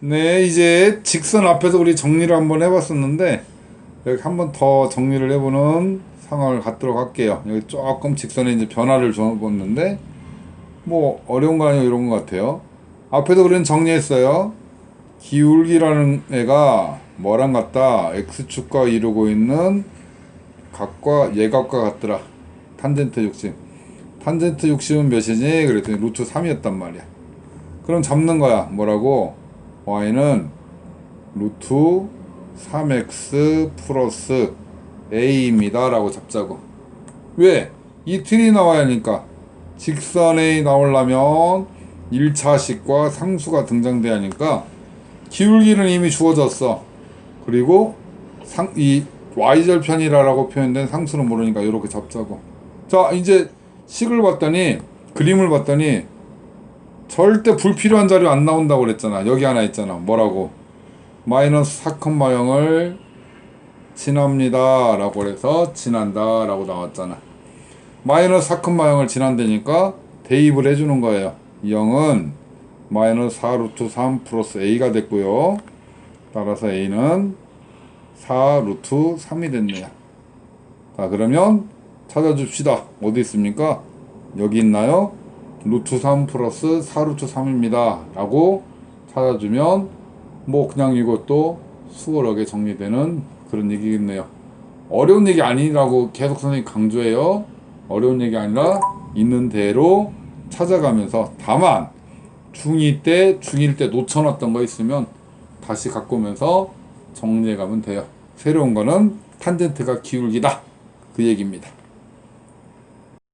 네, 이제 직선 앞에서 우리 정리를 한번 해봤었는데 여기 한번 더 정리를 해보는 상황을 갖도록 할게요. 여기 조금 직선에 이제 변화를 줘봤는데 뭐 어려운 거 아니고 이런 것 같아요. 앞에도 우리는 정리했어요. 기울기라는 애가 뭐랑 같다? x축과 이루고 있는 각과 예각과 같더라. 탄젠트 60. 탄젠트 60은 몇이지? 그랬더니 루트 3이었단 말이야. 그럼 잡는 거야. 뭐라고? Y는 루트 3x 플러스 a입니다. 라고 잡자고. 왜? 이 틀이 나와야 하니까. 직선에 나오려면 1차식과 상수가 등장돼야 하니까 기울기는 이미 주어졌어. 그리고 상, 이 y절편이라고 표현된 상수는 모르니까 이렇게 잡자고. 자, 이제 식을 봤더니 그림을 봤더니 절대 불필요한 자료 안 나온다고 그랬잖아. 여기 하나 있잖아. 뭐라고? 마이너스 4,0을 지납니다. 라고 그래서 지난다. 라고 나왔잖아. 마이너스 4,0을 지난다니까 대입을 해주는 거예요. 0은 마이너스 4 루트 3 플러스 a가 됐고요. 따라서 a는 4 루트 3이 됐네요. 자, 그러면 찾아줍시다. 어디 있습니까? 여기 있나요? 루트 3 플러스 4 루트 3입니다. 라고 찾아주면 뭐 그냥 이것도 수월하게 정리되는 그런 얘기겠네요. 어려운 얘기 아니라고 계속 선생님이 강조해요. 어려운 얘기 아니라 있는 대로 찾아가면서 다만 중2 때, 중1 때 놓쳐놨던 거 있으면 다시 갖고 오면서 정리해 가면 돼요. 새로운 거는 탄젠트가 기울기다. 그 얘기입니다.